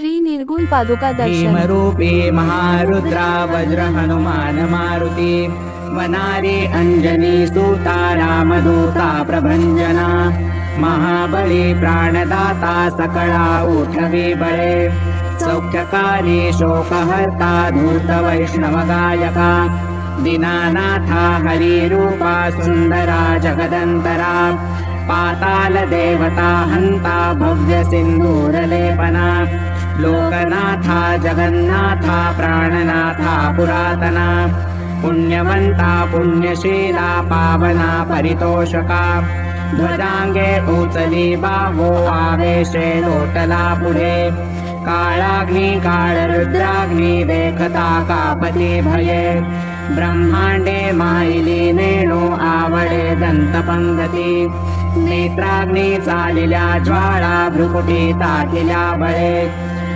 श्री निर्गुण पादुका दर्शन. भीमरूपी महारुद्रा वज्र हनुमान मारुती वनारे अंजनी सूता रामदूता प्रभंजना महाबली प्राणदाता सकळा उठवी बळे सौख्यकारी शोकहर्ता धूत वैष्णव गायका दीनानाथा हरिरूपा सुन्दरा जगदन्तरा पाताल देवता हन्ता भव्य सिन्दूरलेपना लोकनाथा जगन्नाथा प्राणनाथा पुरातना पुण्यवन्ता पुण्यशीला पावना परितोषका ध्वजाङ्गे उचली बाहो आवेशे लोटला पुढे काळाग्नि काळरुद्राग्नि देखता कापती भये ब्रह्माण्डे मायिली नेणो आवडे दन्तपङ्गती नेत्राग्नि चालिल्या ज्वाळा भ्रुकुटी ताटिल्या बळे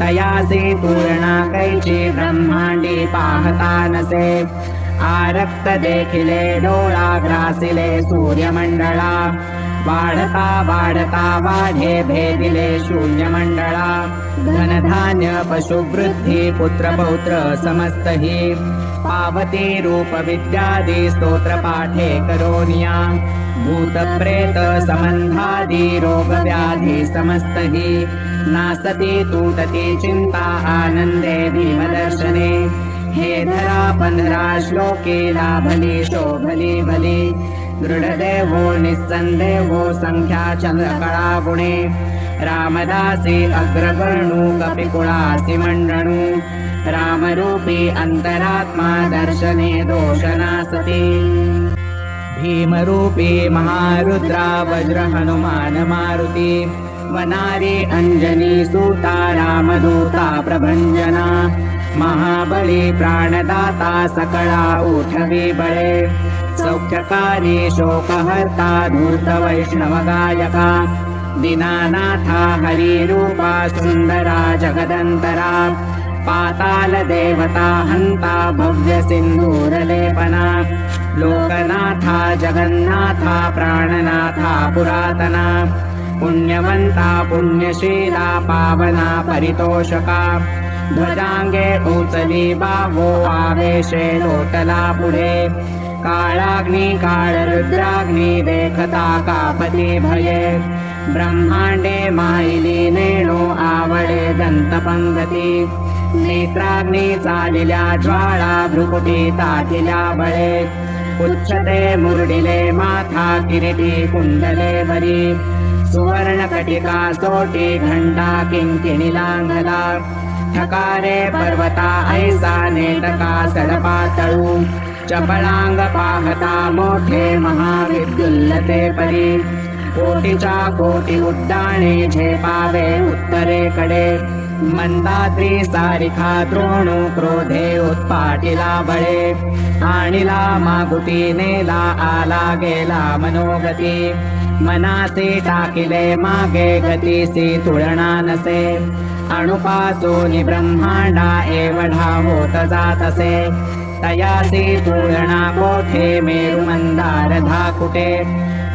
तयासी तुळणा कैची वाढता वाढे भेदिले शून्यमंडळा। धनधान्य पशुवृद्धी पुत्र पौत्र समस्त हि पावती रूप विद्यादी स्तोत्र पाठे करोनिया। भूत प्रेत संबंधादी रोग व्याधी समस्त हि नासती तुटती चिंता आनंदे भीमदर्शने। हे धरा पंधरा श्लोके लाभली शोभली भली दृढदेवो निस्सन्देहो संख्या चंद्रकळा गुणे। रामदासी अग्रगणू कपिकुळासि मण्डणू रामरूपी अन्तरात्मा दर्शने दोषनासति। भीमरूपी महारुद्रा वज्र हनुमान मारुती वनारी अंजनी सूता रामदूता प्रभंजना महाबली प्राणदाता सकळा उठवी बळे सौख्यकारी शोकहर्ता धूत वैष्णव गायका दीनानाथा हरिरूपा सुन्दरा जगदन्तरा पाताल देवता हन्ता भव्य सिन्दूरलेपना लोकनाथा जगन्नाथा प्राणनाथा पुरातना पुण्यवन्ता पुण्यशीला पावना परितोषका। ध्वजाङ्गे उचली बाहो आवेशे लोटला पुढे। काळाग्नि काळरुद्राग्नि देखता कापती भये। ब्रह्माण्डे मायिली नेणो आवडे दन्तपङ्गती नेत्राग्नि चालिल्या ज्वाळा भ्रुकुटी ताटिल्या बळे। पुच्छते मुरडिले माथा किरीटी कुण्डले वरी सुवर्णकटिका सोटी घण्टा किङ्किणिलाङ्गला ठकारे पर्वता ऐसा नेटका सडपातळू। चपळांग पाहता मोठे महाविद्युल्लते परी। कोटीच्या कोटी उड्डाणे झेपावे उत्तरेकडे। मंदाद्री सारिखा द्रोणू क्रोधे उत्पाटिला बळे। आणिला मागुती नेला आला गेला मनोगती। मनासे टाकिले मागे गतीसी तुळणा नसे. अणुपासून ब्रह्मांडा एवढा होत जात असे तयासी तुळणा कोठे मेरुमंदार धाकुटे.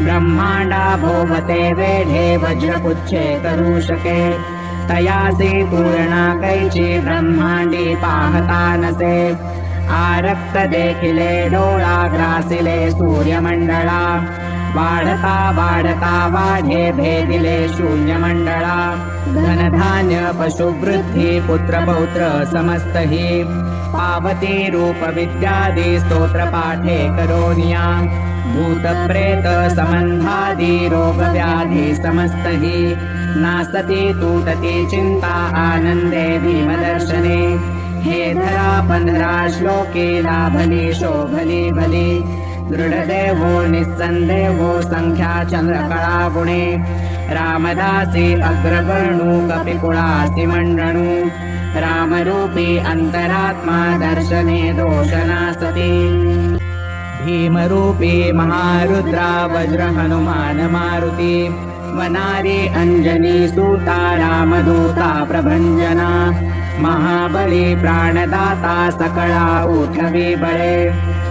ब्रह्मांडा भोवते वेढे वज्रपुच्छे करू शके. तयासी तुळणा कैची ब्रह्मांडी पाहता नसे. आरक्त देखिले डोळा ग्रासिले सूर्यमंडळा. वाढता वाढता वाढे भेदिले शून्यमंडळा। धनधान्य पशुवृद्धी पुत्र पौत्र समस्त पावती रूप विद्यादी स्तोत्र पाठे करोनिया। भूतप्रेत सम्बन्धादि रोगव्याधि समस्त नासति तूटति चिन्ता आनन्दे भीमदर्शने। हे धरा पन्धरा श्लोके लाभली शोभली बली दृढदेवो निस्सन्देवो सङ्ख्या चन्द्रकला गुणे। रामदासी अग्रवर्णु कपिकुळासि मण्डणु रामरूपी अन्तरात्मा दर्शने दोषनासति। भीमरूपी महारुद्रा वज्र हनुमान मारुति। वनारी अञ्जनी सूता रामदूता प्रभञ्जना। महाबली प्राणदाता सकला ऊठवी बळे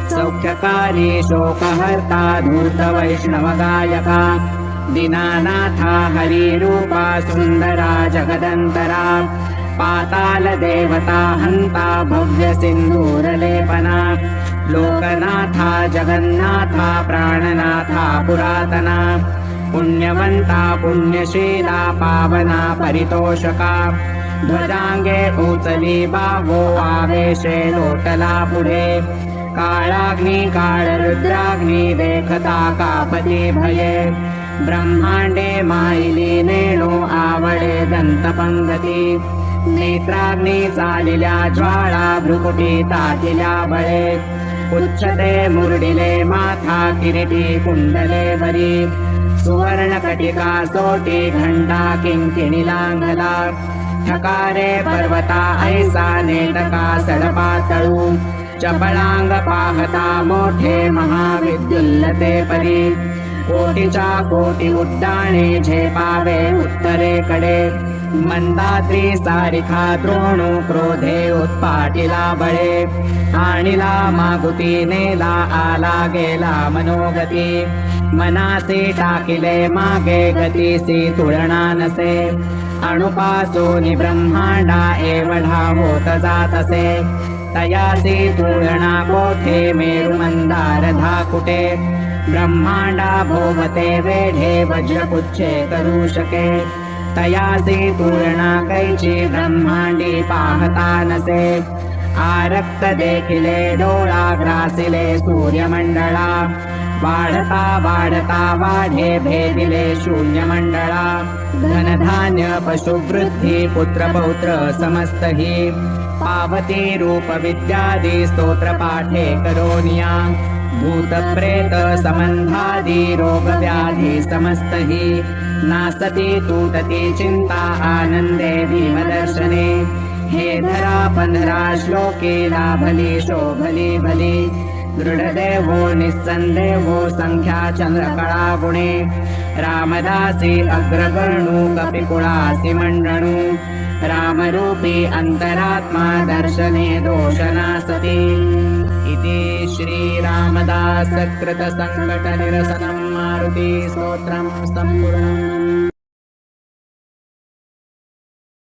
सौख्यकारी शोकहर्ता धूत वैष्णवगायका हरिरूपा सुन्दरा जगदन्तरा। पातालदेवता हन्ता भव्यसिन्धूरलेपना लोकनाथा जगन्नाथा प्राणनाथा पुरातना। पुण्यवन्ता पुण्यशीला पावना परितोषका। ध्वजाङ्गे उचली बावो आवेशे लोटला पुढे काळाग्नि काळरुद्राग्नि देखता कापती भये. ब्रह्माण्डे मायिली नेणो आवडे दन्तपङ्गती नेत्राग्नि चालिल्या ज्वाळा भ्रुकुटी तातिल्या बळे. उच्चते मुरडिले माथा किरीटी कुण्डले वरी सुवर्णकटिका सोटी घण्टा किङ्किणिलाङ्गला ठकारे पर्वता ऐसा नेटका सडपातळू चपळांग पाहता मोठे महाविद्युल्लते परी कोटीच्या कोटी उड्डाणे झेपावे उत्तरेकडे मंदात्री सारिखा द्रोणू क्रोधे उत्पाटिला बळे। आणिला मागुती नेला आला गेला मनोगती। मनासी टाकिले मागे गतीसी तुळणा नसे। अणुपासूनि ब्रह्मांडा एवढा होत जात असे। तयासी भोवते वेढे वज्रपुच्छे शके तयासी तुळणा कैची ब्रह्मांडी पाहता नसे आरक्त देखिले डोळा ग्रासिले सूर्यमंडळा वाढता वाढता वाढे भेदिले शून्यमंडळा धनधान्य पशुवृद्धी पुत्रपौत्र समस्त पावती रूप विद्यादि स्तोत्र पाठे करोनिया। भूतप्रेत सम्बन्धादि रोगव्याधि समस्त हि नासति तूटति चिन्ता आनन्दे भीमदर्शने। हे धरा पन्धरा श्लोके लाभली शोभली बली। दृढदेवो निस्सन्देवो सङ्ख्या चन्द्रकला गुणे रामदासी अग्रवर्णु कपिकुळासि मण्डणु रामरूपी अन्तरात्मा दर्शने दोषनासति। इति श्रीरामदासकृतसङ्कटनिरसनं मारुति स्तोत्रं सम्पूर्णम्